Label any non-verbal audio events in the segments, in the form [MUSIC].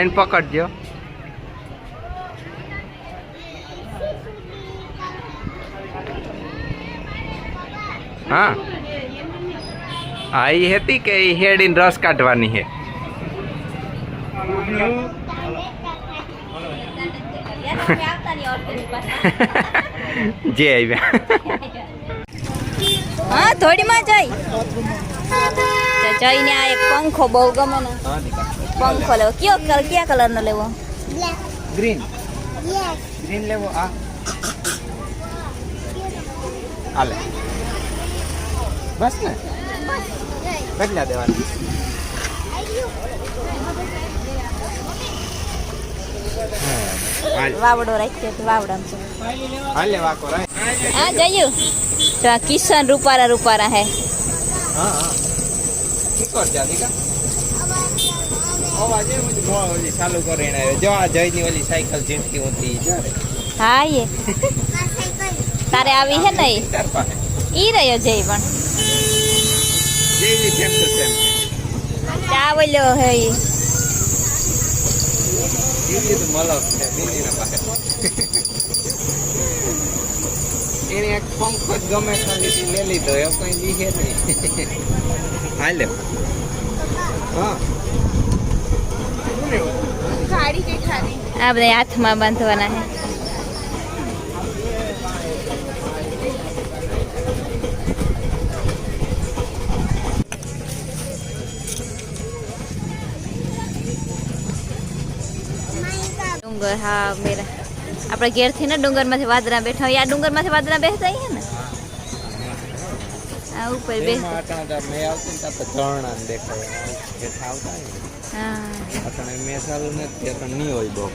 એને પકડજો. હા. હા એ હતી કે એ હેડીને રસ કાઢવાની છે? [LAUGHS] જે આવ્યા. હા થોડીમાં જઈ. જઈને આ એક પંખો બહુ ગમે ને પંખો લેવો કયો કલર કયા કલર નો લેવો ગ્રીન ગ્રીન લેવો આ હાલે બસ ને બદલા દેવાની હાલ વાવડો રાખ્યો તો વાવડામાં છે હાલે વાકો રાય હા જયું તો આ કિશન રૂપારા રૂપારા હે હા હા ઠીક કર જા દીકા અવાજ એમ જ મોં ઓલી ચાલુ કરીને આવ્યો જો આ જયની ઓલી સાયકલ ઊંધી હા એ. તારે આવી હે ને ઈ રહ્યો જય પણ. જેવી સેમ ટુ સેમ ચાવલ્યો હે ઈ. તો મલક છે દીદીના પાસે. એને એક પંખ જ ગમે તો લીધી લે લીધો એવું કઈ લીધે નહીં. હાલે. હા. આ બધા હાથમાં બાંધવાના છે. ડુંગર હા મેરા. આપણે ઘેરથી ને ડુંગરમાંથી વાદરા બેઠા હોય. આ ડુંગરમાંથી વાદરા બેસતા હે ને? આ ઉપર બેસ. મેં આવતી ને ત્યાં તો દેખાય. ને નહીં હોય બહુ.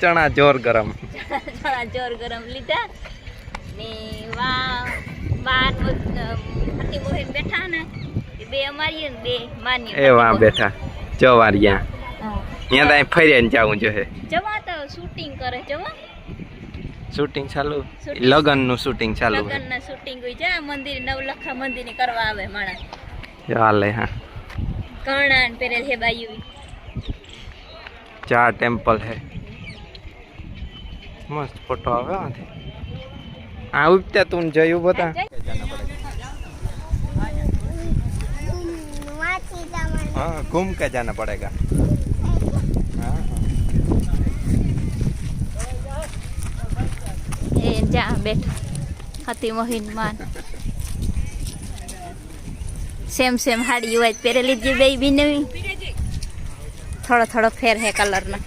ચણા ચોર ગરમ ચણા જોર ગરમ. લીધા. ને વા બાર હટી મોહીને બેઠા ને. બે અમારી ને બે માની એ વા બેઠા. જવારિયા ત્યાં ત્યાં ફરીને જવું જોઈએ. જવા તો શૂટિંગ કરે જવા. શૂટિંગ ચાલુ? લગનનું શૂટિંગ ચાલુ લગન ના શૂટિંગ હોય છે. મંદિર નવલખા મંદિર કરવા આવે માણસ. ચાલે હા. કર્ણાન પેરે છે બાયુ. ચાર ટેમ્પલ હે. મસ્ત ફોટો આવે આથી આ ઉપતા તું જયું બતા હા ઘૂમ કે જાના પડેગા એ જા બેઠા હતી મોહીન માન સેમ સેમ હાડી હોય પહેરેલી જ બે બી નવી થોડો થોડો ફેર હે કલર નો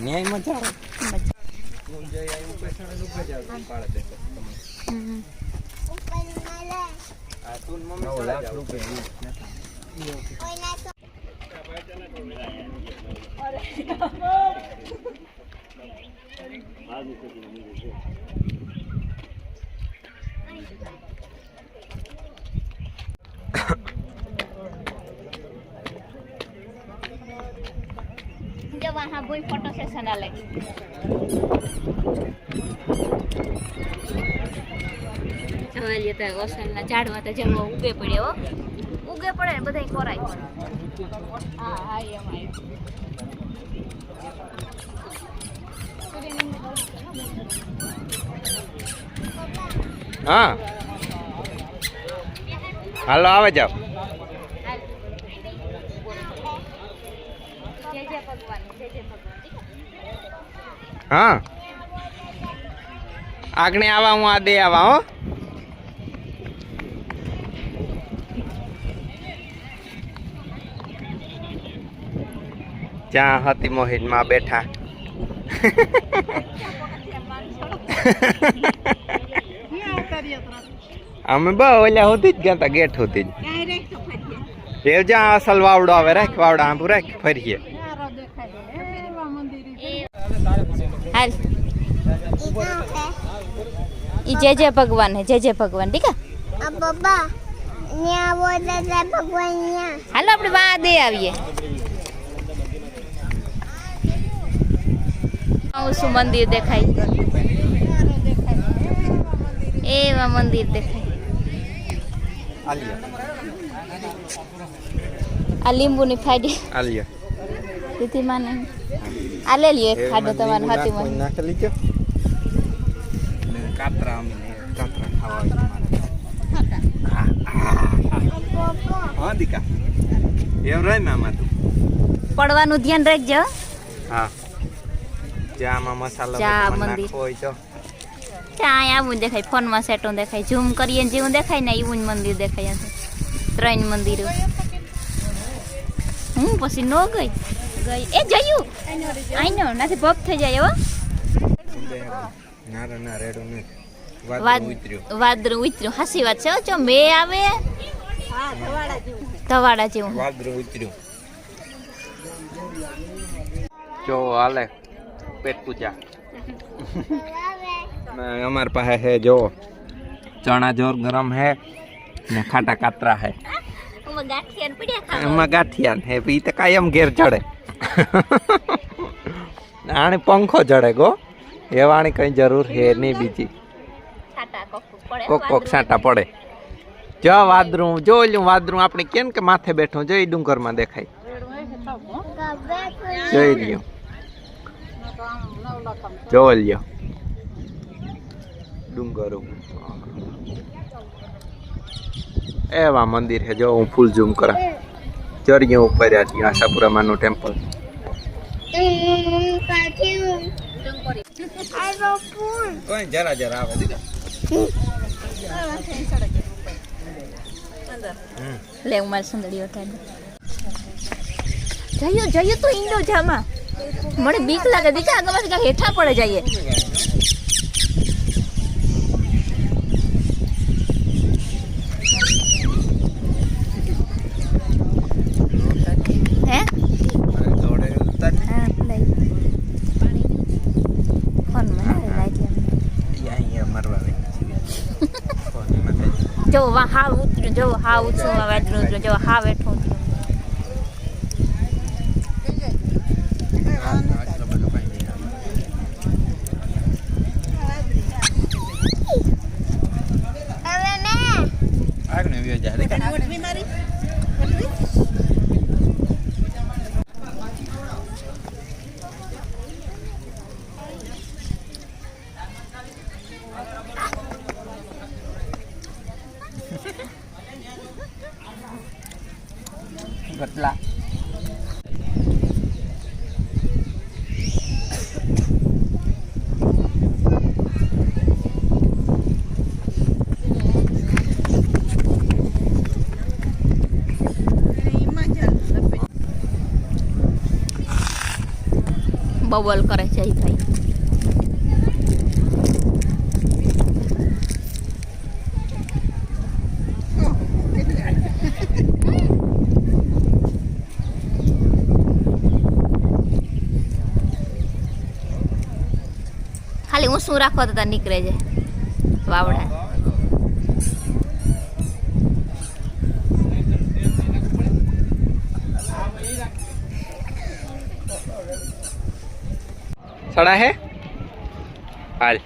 ન્યાય મજા આવે તું જઈ આવ્યું પેશણ ઊભા જાવ તું પાડે દેખો તમે. આ તું ને મમ્મી ચલા જાઓ. જો વહાં બોય ફોટો સેશન આલે. જવાલીએ તો ઓસલના ઝાડમાં તો જેમ ઉગે પડે હો. ઉગે પડે ને બધાય કોરાય પડે હા હા એમ હા. હાલો, આવે જાઓ જય જય ભગવાન જય જય ભગવાન હા. આગણે આવા હું આ દે આવા હો. જ્યાં હતી મોહિતમાં બેઠા. અમે બહુ ઓલ્યા હોતી જ ગયા તા ગેટ હોતી જ. એ જ્યાં અસલ વાવડો આવે રાખ વાવડા આંબુ રાખ ફરીએ. હાલ ઈ જય જય ભગવાન હે જય જય ભગવાન ઠીક હે બાબા ન્યા બોલતા ભગવાન ન્યા હાલો આપણે વા દે આવીએ આવું શું મંદિર દેખાય એવા મંદિર દેખાય આલિયા આ લીંબુની ફાડી આલિયા દીધી માને આ લે લ્યો એક ખાડો તમારે હાથી મને. નાખેલી કે? કાતરા અમે કાતરા ખાવા હા દીકા. એમ રહે મામા તું? પડવાનું ધ્યાન રાખજો. હા. ચામાં મસાલો ચા, મંદિર. નાખવો હોય તો. ત્યાં આવું દેખાય. ફોનમાં સેટું દેખાય. ઝૂમ કરીએ જેવું દેખાય ને એવું જ મંદિર દેખાય ત્રણ મંદિરો. હું પછી નો ગઈ? ગઈ. એ જયું. આઈ નો નાથી ભપ થઈ જાય હો. ના રે ના રેડું નહીં. વાદ વાદ ઉતર્યું. વાદરું ઉતર્યું. હાસી વાત છે હો. ચો બે આવે. ધવાડા જેવું. વાદરું ઉતર્યું. જો હાલે પેટ પૂજા. [LAUGHS] ને અમાર પાસે હે જો ચણા જોર ગરમ હે ને ખાટા કાતરા હે. ઓમાં ગાંઠિયા પડ્યા ખાવા? એમાં ગાંઠિયા ને હે ઈ તો કાયમ ઘેર ચડે આને પંખો ચડે ગો. એવાણી કઈ જરૂર હે નહીં બીજી. છાટા કોક પડે કોક કોક સાંટા પડે. જો વાદરું જો ઓલું વાદરું આપણે કેમ કે માથે બેઠું જો ઈ ડુંગરમાં દેખાય. જોઈ લ્યો. જો લ્યો. ડુંગર. એવા મંદિર છે જો હું ફૂલ ઝૂમ કરા. ચરિયો ઉપર આ ત્યાં આશાપુરા માનું ટેમ્પલ કોઈ જરા જરા. આવે લે હું મારી સુંદરી ઓટાડી જઈએ જયું તો ઇન્ડો જામાં. મને બીક લાગે દીકરા આગળ હેઠા પડે જઈએ હે દોડે ઉતાર હા લઈ ફોન મને લાઈટ અહીંયા અહીંયા મારવા આવે ફોનમાં થાય. જો હાવ ઉતર્યું જો હાવ વાદળું ઉતર્યું જો હાવ હેઠું ઉતર્યું આટલો બધો કાંઈ નહીં આવે. આગળ વ્યવ જા દેખા. ગટલા બબલ કરે છે એ ભાઈ. ખાલી ઊંચું રાખો તો તાર નીકળે છે. વાવડા. સડા હે હાલ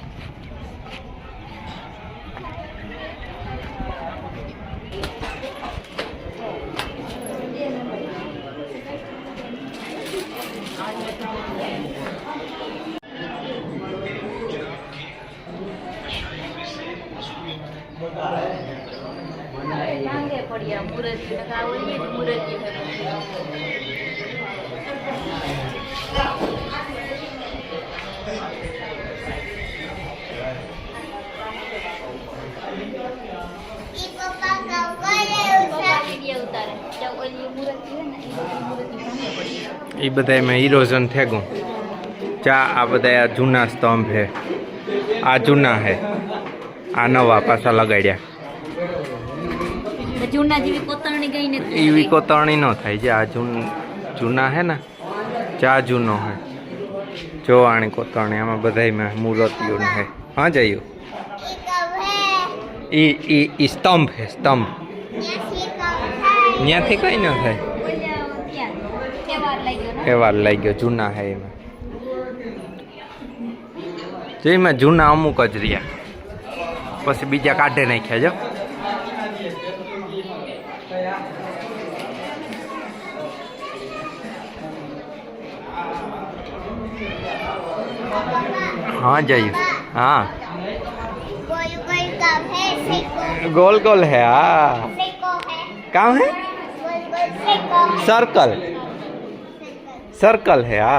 માંગે પડ્યા મુરત ઓલી મુરત વીડિયો એ બધા એમાં ઇરોઝન થેગું ચા આ બધા આ જૂના સ્તંભ હે. આ જૂના હે. આ નવા પાછા લગાડ્યા. જૂના જેવી કોતરણી ગઈ ને એવી કોતરણી ન થાય. જે આ જૂન જૂના હે ને ચા જૂનો હે. જો આણી કોતરણી. આમાં બધાયમાં મૂર્તિઓ ને હે. હા જયું. એ ઈ ઈ સ્તંભ હે સ્તંભ. ત્યાંથી કઈ ન થાય તહેવાર લઈ ગયો ને એવા લઈ ગયો જૂના હે એમાં જેમાં જૂના અમુક જ રહ્યા પછી બીજા કાઢે નાખ્યા જો हाँ जाइए हाँ कोई कोई कब है सिको गोल गोल है हाँ सिको है कहाँ है कोई सर्कल सर्कल है आ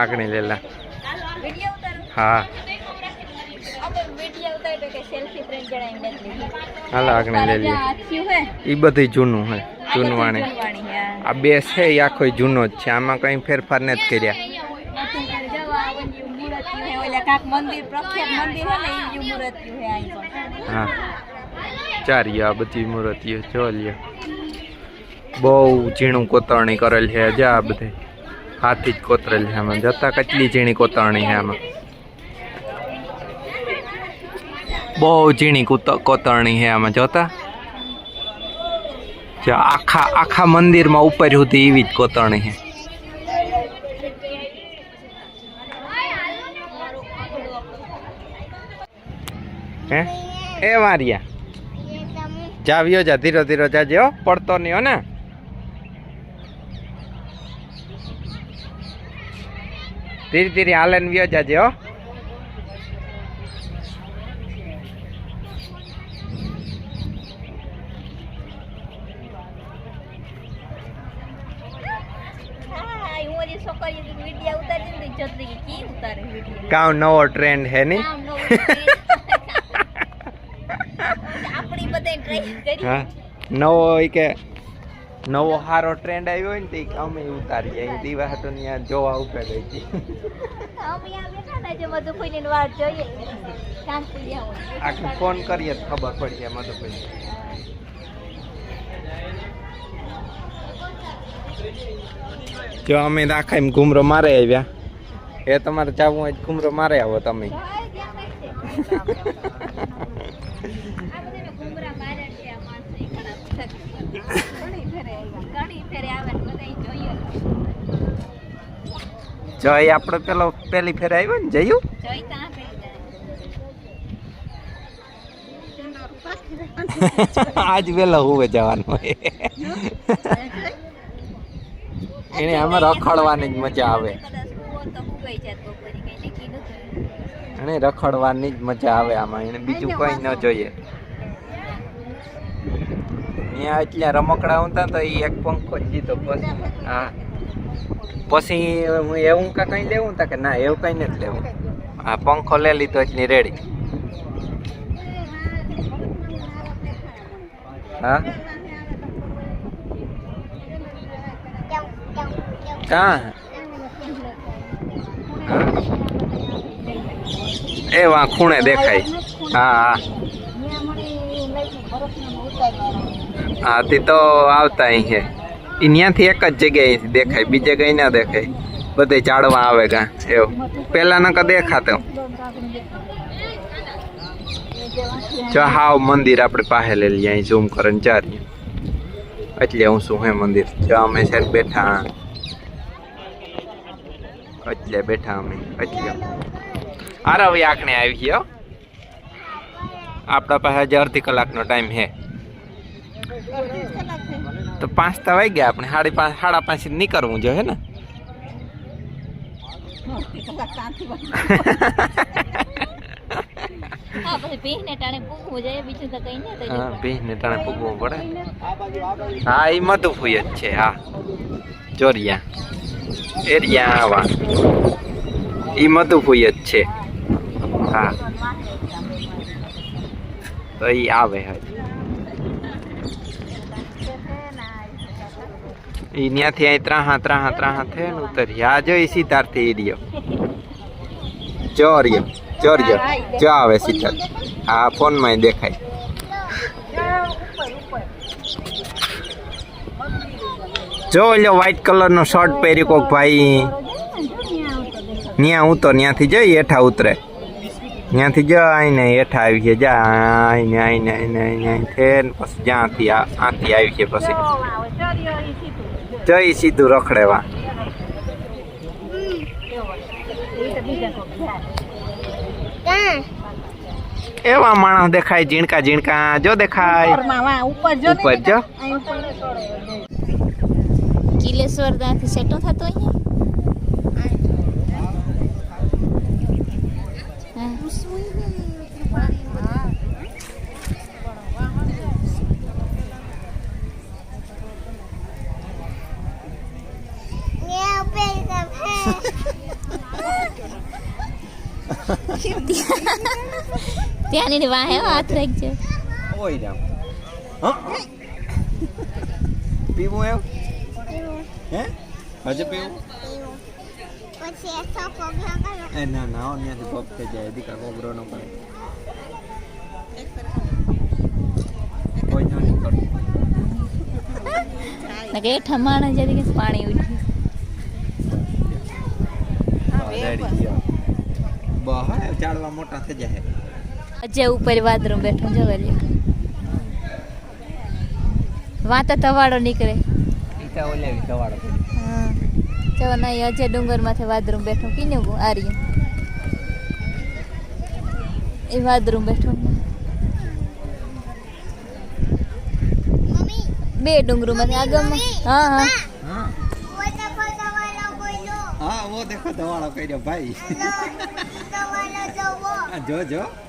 आग ले ला। हाँ। आग नहीं ले लिया बद जूनू है जूनवाणी। आ बेस है या कोई जूनो आम कहीं फेरफार नहीं कर मंदिर प्रख्यात मंदिर है ना ચારિયા બધી મૂર્તિઓ જો બહુ ઝીણું કોતરણી કરેલ છે જા આ બધે. હાથી જ કોતરેલ છે આમાં. જતા કેટલી ઝીણી કોતરણી છે આમાં. બહુ ઝીણી કોતરણી છે આમાં. જોતા? આખા આખા મંદિરમાં ઉપર સુધી એવી જ કોતરણી છે. હે? એ માર્યા જાવ્યો જા ધીરો ધીરો જાજે હો પડતો નહીં હો ને ધીરે ધીરે હાલે ને વ્યો જાજે હો હા, હું ઓલી છોકરીઓ જે વીડિયો ઉતારી ને તો જતી રહી. કી ઉતારે વીડિયો? કાં નવો ટ્રેન્ડ હે ની નામ ન ઉતારે. આપણી બધાય try કરી. હા. નવો એ કે નવો સારો ટ્રેન્ડ આવ્યો હોય ને તો કે અમે ઉતારીએ. અહીં દીવા હતો ત્યાં જોવા ઉપર ગઈ હતી આખું ફોન કરીએ તો ખબર પડી જાય મધુભાઈ જો અમે આખા એમ ઘુમરો મારે આવ્યા. એ તમારે જવું હોય ઘુમરો મારે આવો તમે. જય આપણે પેલો પેલી ફેર આવ્યો ને, જયું? આજ વેલા હુવે જવાનું એને આમાં રખડવાની જ મજા આવે. એને રખડવાની જ મજા આવે આમાં. એને બીજું કઈ ન જોઈએ. ત્યાં એટલે રમકડા હતા તો એ એક પંખો જીતો પછી. હા. પછી હું એવું કા કઈ લેવું તા કે ના, એવું કઈ નથી લેવું. આ પંખો લઈ લીધો એટલે રેડી હા? કાં? એ વા ખૂણે દેખાય. હા હા. હા, તે તો આવતા અહીં છે. એ ત્યાંથી એક જ જગ્યાએ દેખાય, બીજે કઈ ના દેખાય. બધે ઝાડવા આવે કાં એવું. પેલા નકા દેખાતો. જો હાવ મંદિર આપણે પાસે લઈ લઈએ, અહીં ઝૂમ કરીને ચારીએ એટલે હું શું હે મંદિર? જો અમે છે બેઠા. એટલે બેઠા અમે, એટલે. આરવી આંકણે આવી ગયો આપણા પાસે હજી અડધી કલાકનો ટાઈમ છે. તો પાંચ તો વાગી ગયા આપણે સાડી પાંચ સાડા પાંચ નીકળવું જોઈએ ને? હા હા હા એ મધુફૂય જ છે હા. ચોરિયા એરિયા આવા. એ મધુફૂય જ છે. હા. તો એ આવે હવે. ઈ ન્યાથી અહીં ત્રાહા ત્રાહા ત્રાહા થે ને ઉતરી આ જો ઈ સિદ્ધાર્થી એરિયો ચોરિયો ચોરિયો જો આવે સિદ્ધાર્થ હા ફોનમાં દેખાય જો ઓલો વ્હાઈટ કલરનો શર્ટ પહેર્યો કોક ભાઈ ન્યા ઉતો ત્યાંથી જઈ હેઠા ઉતરે ત્યાંથી જો આઈને હેઠા આવી છે જા આઈને આઈને આઈને આઈને આઈને થે પછી જ્યાંથી આથી આવી છે પછી જઈ સીધું રખડેવા. એવા માણસ દેખાય ઝીણકા ઝીણકા જો દેખાય. ઉપર જો. ઉપર જો કિલેશ્વર ત્યાંથી સેટો થતો અહીંયા? ન્યા ઉપર હે ત્યાંની ને વાહે હાથ રાખજો. ઓય રામ. હ? પીવું એમ? હે? હજુ પીવું? એ ના ના પગ થઈ જાય. દીકરા કોબરો ન પડે કોઈ જો નહીં કે ઠમાણા જરી કે પાણી ઉઠ્યું. બહાર ચાલવા મોટા થઈ જાય. જે ઉપર વાદરું બેઠું જવા વાંતો તવાડો નીકળે. જવા ના અજય ડુંગર માથે વાદરું બેઠું. કીને આર્યું. એ વાદરું બેઠું. બે ડુંગરું માથે આગળ હા હા. હા. વો ભાઈ. જો.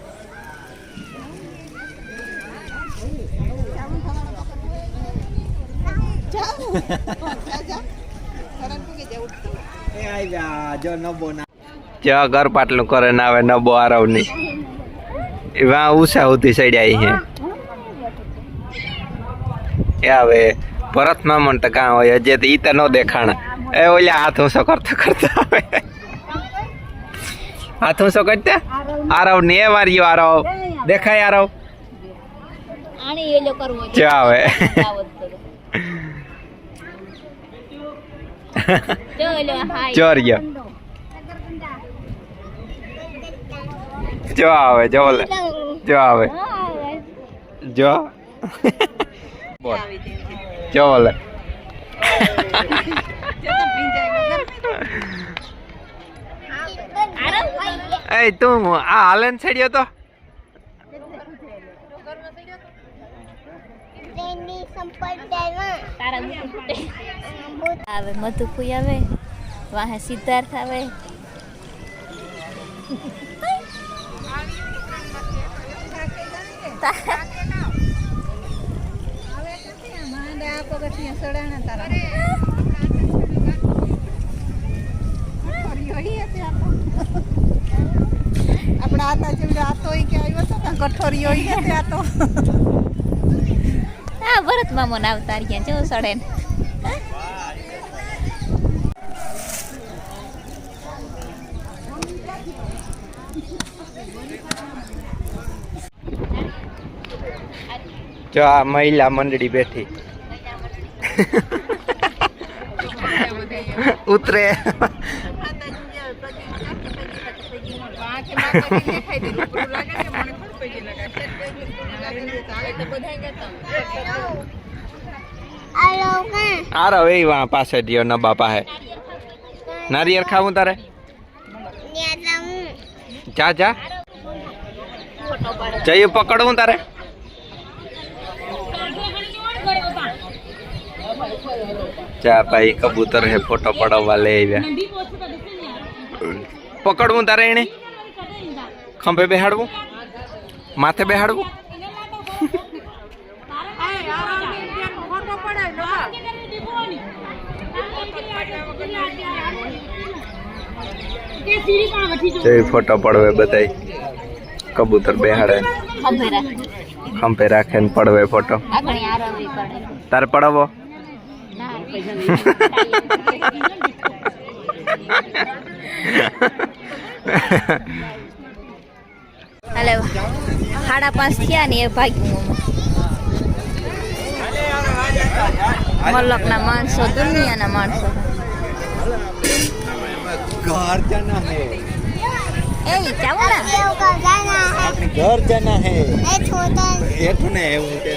જો ઘર પાટલું કરે ને આવે નબો આરવની. એવા ઉષા ઉધી સડ્યા છે. એ આવે ભરત મામન તો કાં હોય હજે ઈ તો ન દેખાણ. એ ઓલા હાથ ઊંચો કરતા કરતા આવે. હાથ ઊંચો કરતા? આરવ ને એ વાર્યો આરવ. દેખાય આરવ? આવે. જો એલો હાય ચોર્યો. જો આવે જો જો આવે. જો. બોલ જો બોલે એ તું આ હાલેન છડ્યો તો તેની સંપલ દેવા તારા આવે મધુફુઈ આવે વાહે સિદ્ધાર્થ આવે. આપણા આતા જેવડો આતો હોય કે આવ્યો હતો કઠોરી હોય આ તો. હા ભરત મામો ના આવતા રહ્યા જો સડે જો આ મહિલા મંડળી બેઠી ઉતરે આલો કા આરો એ વા પાસે દિયો નબા પાસે. નારિયેળ ખાવું તારે? ન્યા જાઉં જા જા. જઈએ પકડવું તારે? જા ભાઈ, કબૂતર હે, ફોટો પડાવવા લઈ આવ્યા. પકડવું તારે એને? ખંભે બેહાડવું? માથે બેહાડવું? જઈ ફોટો પડવે બધાય. કબૂતર બેહાડે. ખંભે રાખે ને પડવે ફોટો તારે પડાવો. હાલે. સાડા પાંચ થયા ને એ ભાગ્યું મલકના માણસો, દુનિયાના માણસો. ઘર જના હે. એ जाना है કા ગાના है ઘર જના હે. એ છોટા એઠું ને એવું તે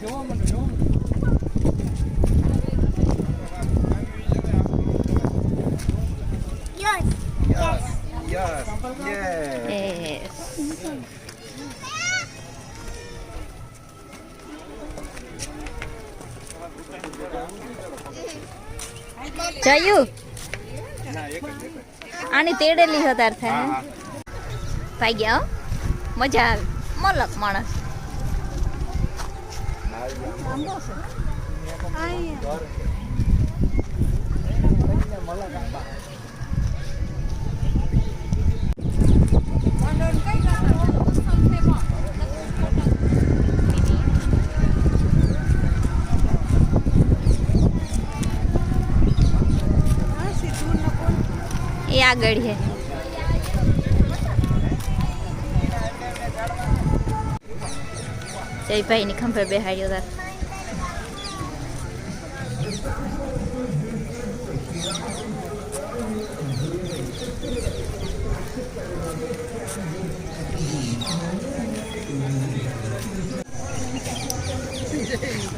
જોવા છે Yes. Yes Yes. Yes. જયું આની તેડેલી હતાર થાય ભાઈ ગયા હો? મજા આવે મલક માણસ એ આગળ છે. જયભાઈ ની ખંભે બેહાડ્યો તાર. days. [LAUGHS]